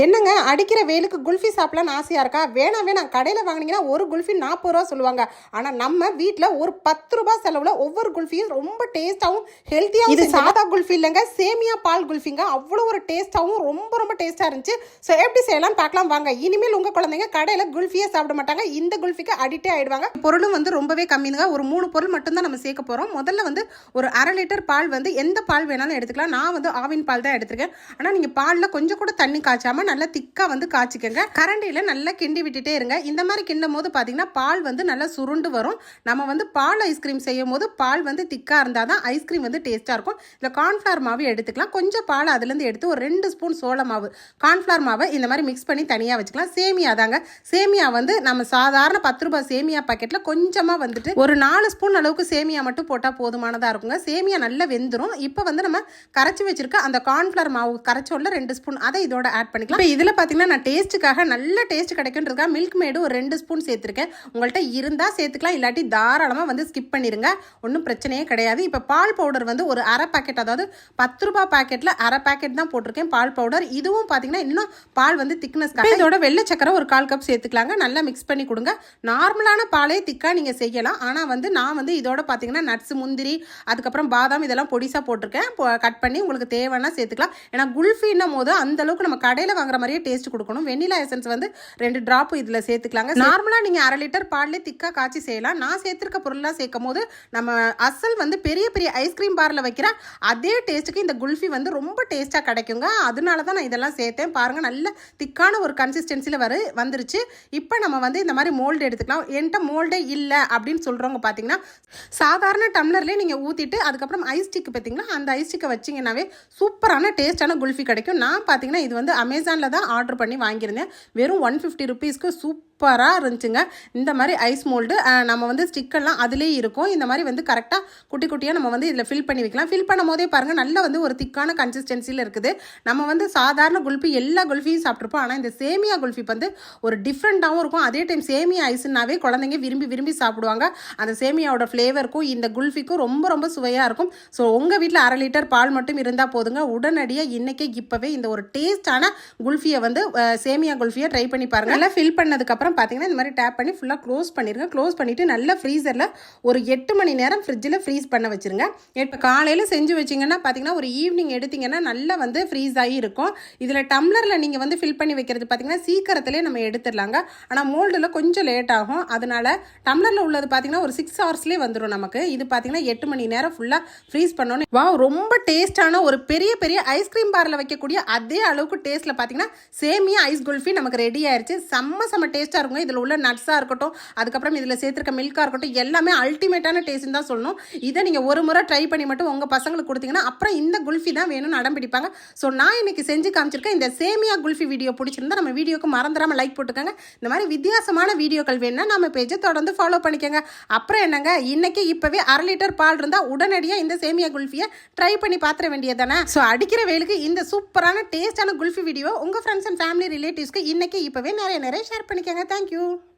என்னங்க அடிக்கிற வெயிலுக்கு குல்ஃபி சாப்பிடலாம்னு ஆசையாக இருக்கா? வேணாம் வேணாம் கடையில் வாங்குனீங்கன்னா ஒரு குல்ஃபி நாற்பது ரூபா சொல்லுவாங்க. ஆனால் நம்ம வீட்டில் ஒரு பத்து ரூபாய் செலவில் ஒவ்வொரு குல்ஃபியும் ரொம்ப டேஸ்ட்டாகவும் ஹெல்த்தியாகவும் இது சாதா குல்ஃபி இல்லைங்க சேமியா பால் குல்ஃபிங்க. அவ்வளோ ஒரு டேஸ்ட்டாகவும் ரொம்ப ரொம்ப டேஸ்ட்டாக இருந்துச்சு. ஸோ எப்படி செய்யலாம் பார்க்கலாம். வாங்க இனிமேல் உங்கள் குழந்தைங்க கடையில் குல்ஃபியே சாப்பிட மாட்டாங்க. இந்த குல்ஃபிக்கு அடிக்டே ஆயிடுவாங்க. பொருளும் வந்து ரொம்பவே கம்மிங்க. ஒரு மூணு பொருள் மட்டும்தான் நம்ம சேர்க்க போகிறோம் முதல்ல வந்து ஒரு அரை லிட்டர் பால் வந்து எந்த பால் வேணாலும் எடுத்துக்கலாம். நான் வந்து ஆவின் பால் தான் எடுத்திருக்கேன். ஆனால் நீங்கள் பாலில் கொஞ்சம் கூட தண்ணி காய்ச்சாம நல்லா திக்காக வந்து காய்ச்சிக்கங்க. கரண்டியில் நல்லா கிண்டி விட்டுட்டே இருங்க. இந்த மாதிரி கிண்டும் போது பார்த்தீங்கன்னா பால் வந்து நல்லா சுருண்டு வரும். நம்ம வந்து பால் ஐஸ்கிரீம் செய்யும் போது பால் வந்து திக்காக இருந்தால் தான் ஐஸ்கிரீம் வந்து டேஸ்ட்டாக இருக்கும். இதில் கார்ன்ஃப்ளவர் மாவு எடுத்துக்கலாம். கொஞ்சம் பால் அதுலேருந்து எடுத்து ஒரு ரெண்டு ஸ்பூன் சோள மாவு. கார்ன்ஃப்ளவர் மாவை இந்த மாதிரி மிக்ஸ் பண்ணி தனியாக வச்சுக்கலாம். சேமியா தாங்க. சேமியா வந்து நம்ம சாதாரண பத்து ரூபாய் சேமியா பாக்கெட்டில் கொஞ்சமாக வந்துட்டு ஒரு நாலு ஸ்பூன் அளவுக்கு சேமியா மட்டும் போட்டால் போதுமானதாக இருக்குங்க. சேமியா நல்லா வெந்துடும் இப்போ வந்து நம்ம கரைச்சி வச்சிருக்க அந்த கார்ன்ஃப்ளவர் மாவு கரைச்சோல்ல ரெண்டு ஸ்பூன் அதை இதோட ஆட் பண்ணிக்கலாம். இப்போ இதில் பார்த்தீங்கன்னா நான் டேஸ்ட்டுக்காக நல்ல டேஸ்ட் கிடைக்குன்றதுக்காக மில்க் மேடு ஒரு ரெண்டு ஸ்பூன் சேர்த்துருக்கேன். உங்கள்கிட்ட இருந்தால் சேர்த்துக்கலாம் இல்லாட்டி தாராளமாக வந்து ஸ்கிப் பண்ணிடுங்க ஒன்றும் பிரச்சனையே கிடையாது. இப்போ பால் பவுடர் வந்து ஒரு அரை பாக்கெட் அதாவது பத்து ரூபாய் பாக்கெட்டில் அரை பாக்கெட் தான் போட்டிருக்கேன் பால் பவுடர் இதுவும் பார்த்தீங்கன்னா இன்னும் பால் வந்து திக்னஸ் இதோட வெள்ளை சக்கரை ஒரு கால் கப் சேர்த்துக்கலாங்க. நல்லா மிக்ஸ் பண்ணி கொடுங்க. நார்மலான பாலே திக்காக நீங்கள் செய்யலாம். ஆனால் வந்து நான் வந்து இதோட பார்த்தீங்கன்னா நட்ஸ் முந்திரி அதுக்கப்புறம் பாதாம் இதெல்லாம் பொடிசாக போட்டிருக்கேன். கட் பண்ணி உங்களுக்கு தேவைன்னா சேர்த்துக்கலாம். ஏன்னா குல்ஃபின்னும் போது அந்த அளவுக்கு நம்ம கடையில் வாங்குற மாதிரியே டேஸ்ட் கொடுக்கணும். வெண்ணிலா எசன்ஸ் வந்து ரெண்டு ட்ராப் இதில் சேர்த்துக்கலாங்க. நார்மலாக நீங்கள் அரை லிட்டர் பால்லே திக்காக காய்ச்சி செய்யலாம். நான் சேர்த்துருக்க பொருள்லாம் சேர்க்கும் போது நம்ம அசல் வந்து பெரிய பெரிய ஐஸ்கிரீம் பாரில் வைக்கிற அதே டேஸ்ட்டுக்கு இந்த குல்ஃபி வந்து ரொம்ப டேஸ்ட்டாக கிடைக்குங்க. அதனால தான் நான் இதெல்லாம் சேர்த்தேன். பாருங்கள் நல்ல திக்கான ஒரு கன்சிஸ்டன்சியில் வரு வந்துருச்சு. இப்போ நம்ம வந்து இந்த மாதிரி மோல்டு எடுத்துக்கலாம். என்கிட்ட மோல்டே இல்லை அப்படின்னு சொல்கிறவங்க பார்த்தீங்கன்னா சாதாரண டம்ளர்லேயே நீங்கள் ஊற்றிட்டு அதுக்கப்புறம் ஐஸ் ஸ்டிக் பார்த்தீங்கன்னா அந்த ஐஸ் ஸ்டிக்கை வச்சிங்கன்னாவே சூப்பரான டேஸ்டான குல்ஃபி கிடைக்கும். நான் பார்த்தீங்கன்னா இது வந்து அமேசானில் தான் ஆர்டர் பண்ணி வாங்கியிருந்தேன். வெறும் ஒன் ஃபிஃப்டி ருபீஸ்க்கு சூப்பராக இருந்துச்சுங்க. இந்த மாதிரி ஐஸ் மோல்டு நம்ம வந்து ஸ்டிக்கெல்லாம் அதுலேயே இருக்கும். இந்த மாதிரி வந்து கரெக்டாக குட்டி குட்டியாக நம்ம வந்து இதில் ஃபில் பண்ணி வைக்கலாம். ஃபில் பண்ணும் போதே பாருங்கள் நல்லா வந்து ஒரு திக்கான கன்சிஸ்டன்சியில் இருக்குது. நம்ம வந்து சாதாரண குல்ஃபி எல்லா குல்ஃபியும் சாப்பிட்ருப்போம் ஆனால் இந்த சேமியா குல்ஃபி வந்து ஒரு டிஃப்ரெண்ட்டாகவும் இருக்கும். அதே டைம் சேமியா ஐஸ்னாவே குழந்தைங்க விரும்பி விரும்பி சாப்பிடுவாங்க. அந்த சேமியாவோட ஃப்ளேவருக்கும் இந்த குல்ஃபிக்கும் ரொம்ப ரொம்ப சுவையாக இருக்கும். ஸோ உங்கள் வீட்டில் அரை லிட்டர் பால் மட்டும் இருந்தால் போதுங்க. உடனடியாக இன்றைக்கே இப்போவே இந்த ஒரு டேஸ்டான குல்ஃபியை வந்து சேமியா குல்ஃபியை ட்ரை பண்ணி பாருங்கள் நல்லா ஃபில் பண்ணதுக்கப்புறம் பார்த்தீங்கன்னா இந்த மாதிரி டேப் பண்ணி ஃபுல்லாக க்ளோஸ் பண்ணிடுங்க க்ளோஸ் பண்ணிவிட்டு நல்லா ஃப்ரீசரில் ஒரு எட்டு மணி நேரம் ஃப்ரிட்ஜில் ஃப்ரீஸ் பண்ண வச்சுருங்க. இப்போ காலையில் செஞ்சு வச்சிங்கன்னா பார்த்தீங்கன்னா ஒரு ஈவினிங் எடுத்தீங்கன்னா நல்லா வந்து ஃப்ரீஸ் ஆகி இருக்கும். இதில் டம்ளரில் நீங்கள் வந்து ஃபில் பண்ணி வைக்கிறது பார்த்தீங்கன்னா சீக்கிரத்திலே நம்ம எடுத்துடலாங்க. ஆனால் மோல்டில் கொஞ்சம் லேட் ஆகும். அதனால் டம்ளரில் உள்ளது பார்த்தீங்கன்னா ஒரு சிக்ஸ் ஹவர்ஸ்லேயே வந்துடும் நமக்கு. இது பார்த்தீங்கன்னா எட்டு மணி நேரம் ஃபுல்லாக ஃப்ரீஸ் பண்ணோன்னே. வா ரொம்ப டேஸ்டான ஒரு பெரிய பெரிய ஐஸ்கிரீம் பாரில் வைக்கக்கூடிய அதே அளவுக்கு டேஸ்ட்டில் பார்த்தீங்கன்னா சேமியா ஐஸ் குல்ஃபி நமக்கு ரெடி ஆயிடுச்சு செம்ம செம்ம டேஸ்ட்டாக இருக்கும் இதில் உள்ள நட்ஸாக இருக்கட்டும் அதுக்கப்புறம் இதில் சேர்த்துருக்க மில்காக இருக்கட்டும் எல்லாமே அல்டிமேட்டான டேஸ்ட்னு தான் சொல்லணும். இதை நீங்கள் ஒரு முறை ட்ரை பண்ணி மட்டும் உங்கள் பசங்களுக்கு கொடுத்தீங்கன்னா அப்புறம் இந்த குல்ஃபி தான் வேணும்னு அடம் பிடிப்பாங்க. ஸோ நான் இன்னைக்கு செஞ்சு காமிச்சிருக்கேன் இந்த சேமியா குல்ஃபி வீடியோ பிடிச்சிருந்தா நம்ம வீடியோக்கு மறந்துடாமல் லைக் போட்டுக்கோங்க. இந்த மாதிரி வித்தியாசமான வீடியோக்கள் வேணும்னா நம்ம பேஜை தொடர்ந்து ஃபாலோ பண்ணிக்கோங்க. அப்புறம் என்னங்க இன்றைக்கி இப்போவே அரை லிட்டர் பால் இருந்தால் உடனடியாக இந்த சேமியா குல்ஃபியை ட்ரை பண்ணி பார்த்துட வேண்டியதானே ஸோ அடிக்கிற வேலுக்கு இந்த சூப்பரான டேஸ்டான குல்ஃபி வீடியோ உங்கள் ஃப்ரெண்ட்ஸ் அண்ட் ஃபேமிலி ரிலேட்டிவ்ஸ்க்கு இன்னைக்கு இப்போவே நிறைய நிறைய ஷேர் பண்ணிக்கோங்க. thank you.